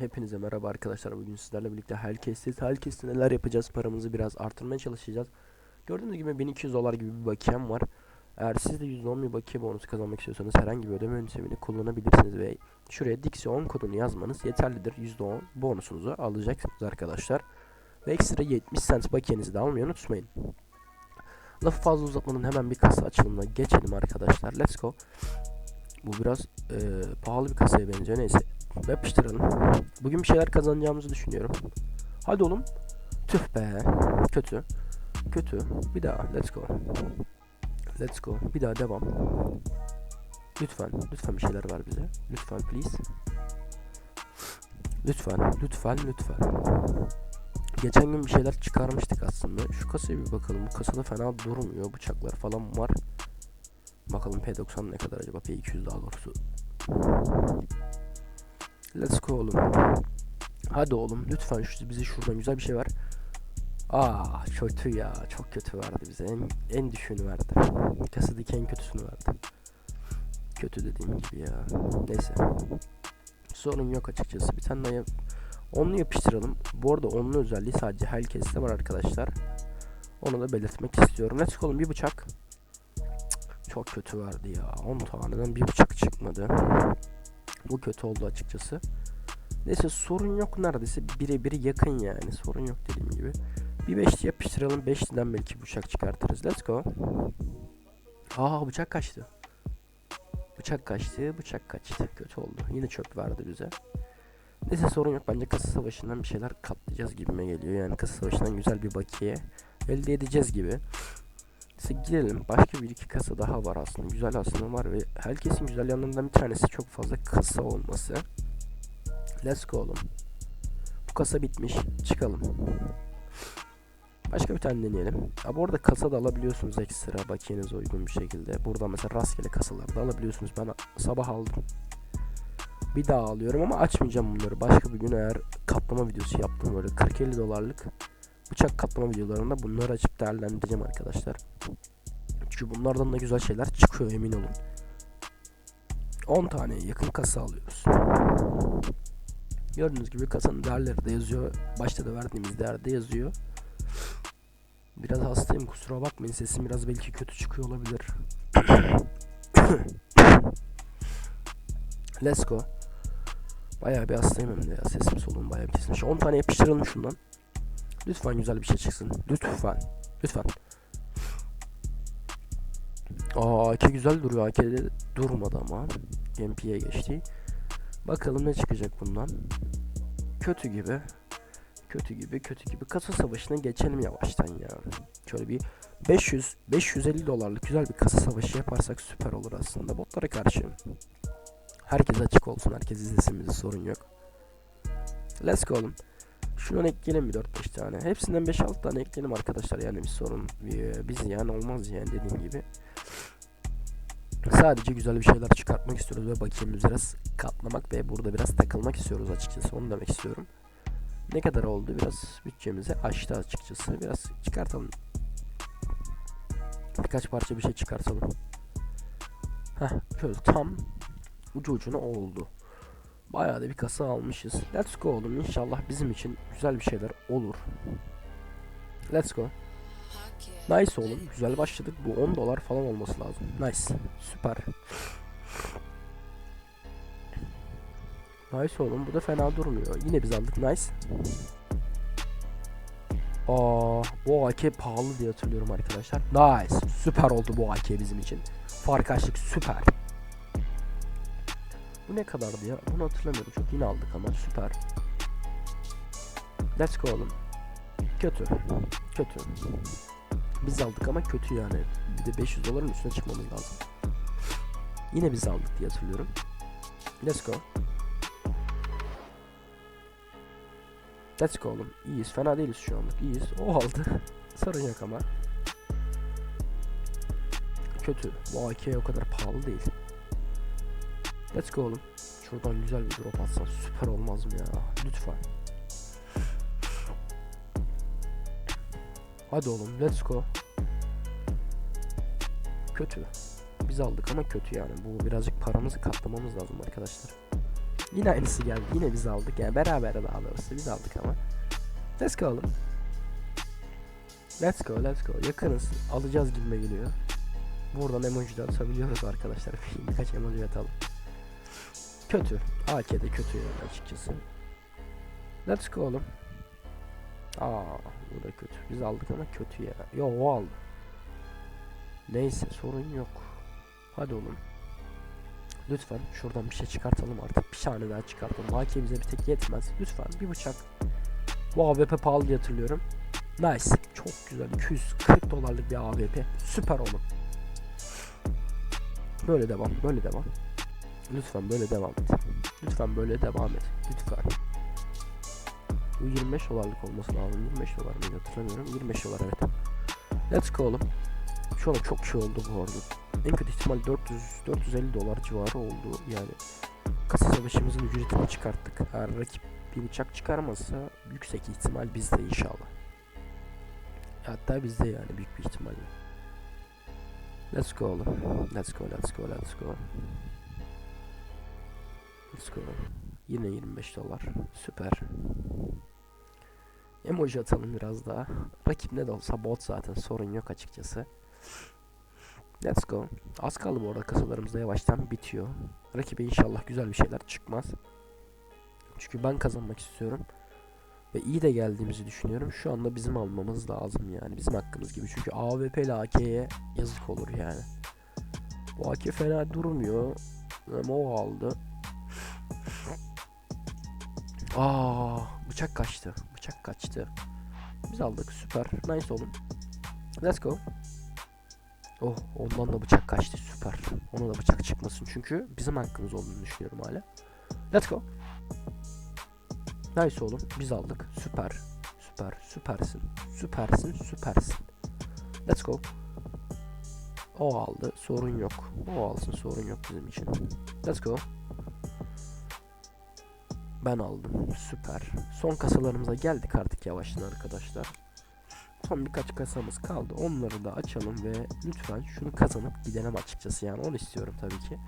Hepinize merhaba arkadaşlar. Bugün sizlerle birlikte Hellcast'teyiz. Hellcast'te neler yapacağız? Paramızı biraz artırmaya çalışacağız. Gördüğünüz gibi 1200 dolar gibi bir bakiyem var. Eğer siz de %10 bir bakiye bonusu kazanmak istiyorsanız herhangi bir ödeme yöntemini kullanabilirsiniz ve şuraya Dixie10 kodunu yazmanız yeterlidir. %10 bonusunuzu alacaksınız arkadaşlar. Ve ekstra 70 cent bakiyenizi de almayı unutmayın. Lafı fazla uzatmadan hemen bir kasa açılımına geçelim arkadaşlar. Let's go. Bu biraz eee, pahalı bir kasaya benziyor. Neyse yapıştıralım. Bugün bir şeyler kazanacağımızı düşünüyorum. Hadi oğlum. Tüh be. Kötü. Kötü. Bir daha. Let's go. Let's go. Bir daha devam. Lütfen. Lütfen bir şeyler ver bize. Lütfen please. Lütfen. Lütfen. Lütfen. Geçen gün bir şeyler çıkarmıştık aslında. Şu kasaya bir bakalım. Bu kasada fena durmuyor. Bıçaklar falan var. Bakalım P90 ne kadar acaba? P200 daha doğrusu. Let's go oğlum. Hadi oğlum lütfen şu, bize şuradan güzel bir şey ver. Aa kötü ya çok kötü verdi bize en, en düşüğünü verdi. Kasadaki en kötüsünü verdi. Kötü dediğim gibi ya. Neyse. Sorun yok açıkçası. Bir tane daha yap- yapıştıralım. Bu arada onlu özelliği sadece herkeste var arkadaşlar. Onu da belirtmek istiyorum. Let's go oğlum bir bıçak. Çok kötü verdi ya. 10 taneden bir bıçak çıkmadı. Bu kötü oldu açıkçası. Neyse sorun yok neredeyse birebir yakın yani sorun yok dediğim gibi. Bir beşli yapıştıralım 5'liden belki bıçak çıkartırız. Let's go. Aa bıçak kaçtı. Bıçak kaçtı, bıçak kaçtı. Kötü oldu. Yine çöp verdi bize. Neyse sorun yok. Bence kasa savaşından bir şeyler katlayacağız gibime geliyor. Yani kasa savaşından güzel bir bakiye elde edeceğiz gibi. Neyse gidelim. Başka bir iki kasa daha var aslında. Güzel aslında var ve herkesin güzel yanlarından bir tanesi çok fazla kasa olması. Let's go oğlum. Bu kasa bitmiş. Çıkalım. Başka bir tane deneyelim. Ha, bu arada kasa da alabiliyorsunuz ekstra bakiyenize uygun bir şekilde. Burada mesela rastgele kasalar da alabiliyorsunuz. Ben sabah aldım. Bir daha alıyorum ama açmayacağım bunları. Başka bir gün eğer kaplama videosu yaptım böyle 40-50 dolarlık bıçak kaplama videolarında bunları açıp değerlendireceğim arkadaşlar. Çünkü bunlardan da güzel şeyler çıkıyor emin olun. 10 tane yakın kasa alıyoruz. Gördüğünüz gibi kasanın değerleri de yazıyor. Başta da verdiğimiz değer de yazıyor. Biraz hastayım kusura bakmayın sesim biraz belki kötü çıkıyor olabilir. Let's go. Bayağı bir hastayım hem de ya sesim soluğum bayağı bir kesilmiş. 10 tane yapıştıralım şundan. Lütfen güzel bir şey çıksın. Lütfen. Lütfen. Aa AK güzel duruyor. AK'de durmadı ama. MP'ye geçti. Bakalım ne çıkacak bundan. Kötü gibi. Kötü gibi, kötü gibi. Kasa savaşına geçelim yavaştan ya. Şöyle bir 500 550 dolarlık güzel bir kasa savaşı yaparsak süper olur aslında botlara karşı. Herkes açık olsun. Herkes izlesin bizi sorun yok. Let's go oğlum. Şundan ekleyelim bir 4-5 tane. Hepsinden 5-6 tane ekleyelim arkadaşlar. Yani bir sorun bir- biz yani olmaz yani dediğim gibi. Sadece güzel bir şeyler çıkartmak istiyoruz ve bakiyemizi biraz katlamak ve burada biraz takılmak istiyoruz açıkçası. Onu demek istiyorum. Ne kadar oldu? Biraz bütçemizi aştı açıkçası. Biraz çıkartalım. Birkaç parça bir şey çıkartalım. Heh, şöyle tam ucu ucuna oldu. Bayağı da bir kasa almışız. Let's go oğlum. İnşallah bizim için güzel bir şeyler olur. Let's go. Nice oğlum. Güzel başladık. Bu 10 dolar falan olması lazım. Nice. Süper. Nice oğlum. Bu da fena durmuyor. Yine biz aldık. Nice. Aa, bu AK pahalı diye hatırlıyorum arkadaşlar. Nice. Süper oldu bu AK bizim için. Fark açtık. Süper. Bu ne kadardı ya? Bunu hatırlamıyorum. Çok yine aldık ama süper. Let's go oğlum. Kötü. Kötü. Biz aldık ama kötü yani. Bir de 500 doların üstüne çıkmamız lazım. Yine biz aldık diye hatırlıyorum. Let's go. Let's go oğlum. İyiyiz. Fena değiliz şu anlık. İyiyiz. O aldı. Sorun yok ama. Kötü. Bu AK o kadar pahalı değil. Let's go oğlum. Şuradan güzel bir drop atsan süper olmaz mı ya? Lütfen. Hadi oğlum let's go. Kötü. Biz aldık ama kötü yani. Bu birazcık paramızı katlamamız lazım arkadaşlar. Yine aynısı geldi. Yine biz aldık. Yani beraber daha doğrusu biz aldık ama. Let's go oğlum. Let's go, let's go. Yakınız. Alacağız gibi geliyor. Buradan emoji de atabiliyoruz arkadaşlar. Birkaç emoji atalım. Kötü. AK de kötü yani açıkçası. Let's go oğlum. Aa, bu da kötü. Biz aldık ama kötü ya. Yo o aldı. Neyse sorun yok. Hadi oğlum. Lütfen şuradan bir şey çıkartalım artık. Bir tane daha çıkartalım. AK bize bir tek yetmez. Lütfen bir bıçak. Bu AWP pahalı diye hatırlıyorum. Nice. Çok güzel. 240 dolarlık bir AWP. Süper oğlum. Böyle devam. Böyle devam. Lütfen böyle devam et. Lütfen böyle devam et. Lütfen. Bu 25 dolarlık olması lazım. 25 dolar mıydı hatırlamıyorum. 25 dolar evet. Let's go oğlum. Şu an çok şey oldu bu arada. En kötü ihtimal 400 450 dolar civarı oldu yani. Kasa savaşımızın ücretini çıkarttık. Eğer rakip bir bıçak çıkarmazsa yüksek ihtimal bizde inşallah. Hatta bizde yani büyük bir ihtimalle. Let's go oğlum. Let's go, let's go, let's go. Go. Yine 25 dolar. Süper. Emoji atalım biraz daha. Rakip ne de olsa bot zaten sorun yok açıkçası. Let's go. Az kaldı bu arada kasalarımızda yavaştan bitiyor. Rakibe inşallah güzel bir şeyler çıkmaz. Çünkü ben kazanmak istiyorum. Ve iyi de geldiğimizi düşünüyorum. Şu anda bizim almamız lazım yani. Bizim hakkımız gibi. Çünkü AWP ile AK'ye yazık olur yani. Bu AK fena durmuyor. Ama o aldı. Aa, bıçak kaçtı. Bıçak kaçtı. Biz aldık. Süper. Nice oğlum. Let's go. Oh, ondan da bıçak kaçtı. Süper. Ona da bıçak çıkmasın çünkü bizim hakkımız olduğunu düşünüyorum hala. Let's go. Nice oğlum. Biz aldık. Süper. Süper. Süpersin. Süpersin. Süpersin. Let's go. O aldı. Sorun yok. O alsın. Sorun yok bizim için. Let's go. Ben aldım. Süper. Son kasalarımıza geldik artık yavaştan arkadaşlar. Son birkaç kasamız kaldı. Onları da açalım ve lütfen şunu kazanıp gidelim açıkçası. Yani onu istiyorum tabii ki.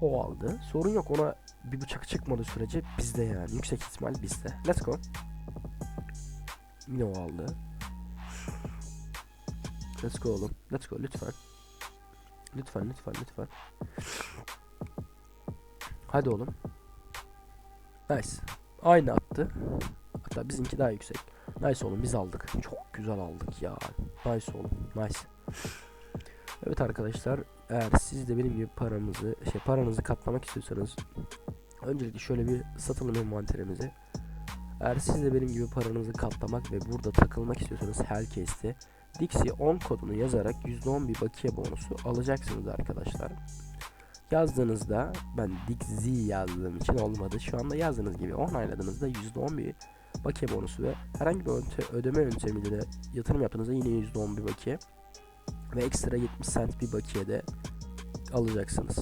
O aldı. Sorun yok ona bir bıçak çıkmadığı sürece bizde yani. Yüksek ihtimal bizde. Let's go. Yine o aldı. Let's go oğlum. Let's go lütfen. Lütfen lütfen lütfen. Hadi oğlum. Nice. Aynı attı. Hatta bizimki daha yüksek. Nice oğlum biz aldık. Çok güzel aldık ya. Nice oğlum. Nice. Evet arkadaşlar eğer siz de benim gibi paramızı şey paranızı katlamak istiyorsanız öncelikle şöyle bir satalım envanterimizi. Eğer siz de benim gibi paranızı katlamak ve burada takılmak istiyorsanız Hellcase'te Dixie 10 kodunu yazarak %10 bir bakiye bonusu alacaksınız arkadaşlar. Yazdığınızda ben Dixie yazdığım için olmadı. Şu anda yazdığınız gibi onayladığınızda %10 bir bakiye bonusu ve herhangi bir ödeme yöntemiyle de yatırım yaptığınızda yine %10 bir bakiye ve ekstra 70 cent bir bakiye de alacaksınız.